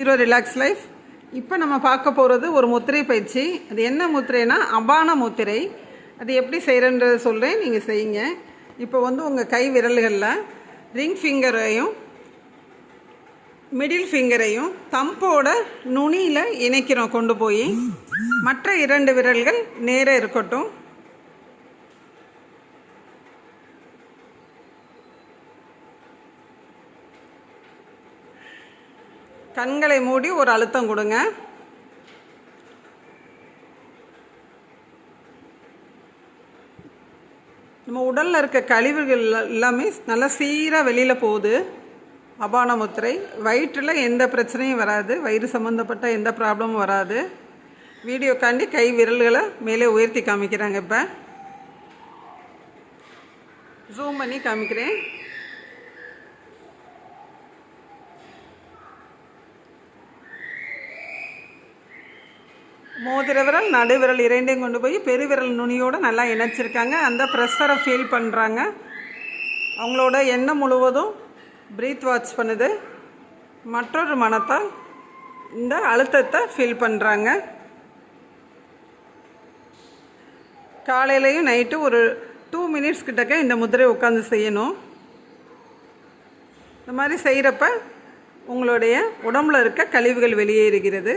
Hero relax life இப்போ நம்ம பார்க்க போகிறது ஒரு முத்திரை பயிற்சி. அது என்ன முத்திரைனா அபான முத்திரை. அது எப்படி செய்கிறன்றது சொல்கிறேன் நீங்கள் செய்யுங்க. இப்போ வந்து உங்கள் கை விரல்களில் ரிங் ஃபிங்கரையும் மிடில் ஃபிங்கரையும் தம்போட நுனியில் இணைக்கிறோம் கொண்டு போய். மற்ற இரண்டு விரல்கள் நேராக இருக்கட்டும். கண்களை மூடி ஒரு அழுத்தம் கொடுங்க. நம்ம உடலில் இருக்க கழிவுகள் எல்லாமே நல்லா சீராக வெளியில் போகுது. அபான முத்திரை. வயிற்றில் எந்த பிரச்சனையும் வராது. வயிறு சம்மந்தப்பட்ட எந்த ப்ராப்ளமும் வராது. வீடியோக்காண்டி கை விரல்களை மேலே உயர்த்தி காமிக்கிறாங்க இப்போ. ஜூம் பண்ணி காமிக்கிறேன். மோதிர விரல் நடுவிரல் இரண்டையும் கொண்டு போய் பெருவிரல் நுனியோடு நல்லா இணைச்சிருக்காங்க. அந்த ப்ரெஷரை ஃபீல் பண்ணுறாங்க அவங்களோட எண்ணம் முழுவதும் ப்ரீத் வாட்ச் பண்ணுது. மற்றொரு மனத்தால் இந்த அழுத்தத்தை ஃபீல் பண்ணுறாங்க காலையிலையும் நைட்டு ஒரு டூ மினிட்ஸ் கிட்டக்க இந்த முதிரை உட்காந்து செய்யணும். இந்த மாதிரி செய்கிறப்ப உங்களுடைய உடம்புல இருக்க கழிவுகள் வெளியேறுகிறது.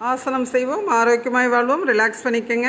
ஆசனம் செய்வோம் ஆரோக்கியமாய் வாழ்வோம் ரிலாக்ஸ் பண்ணிக்கங்க.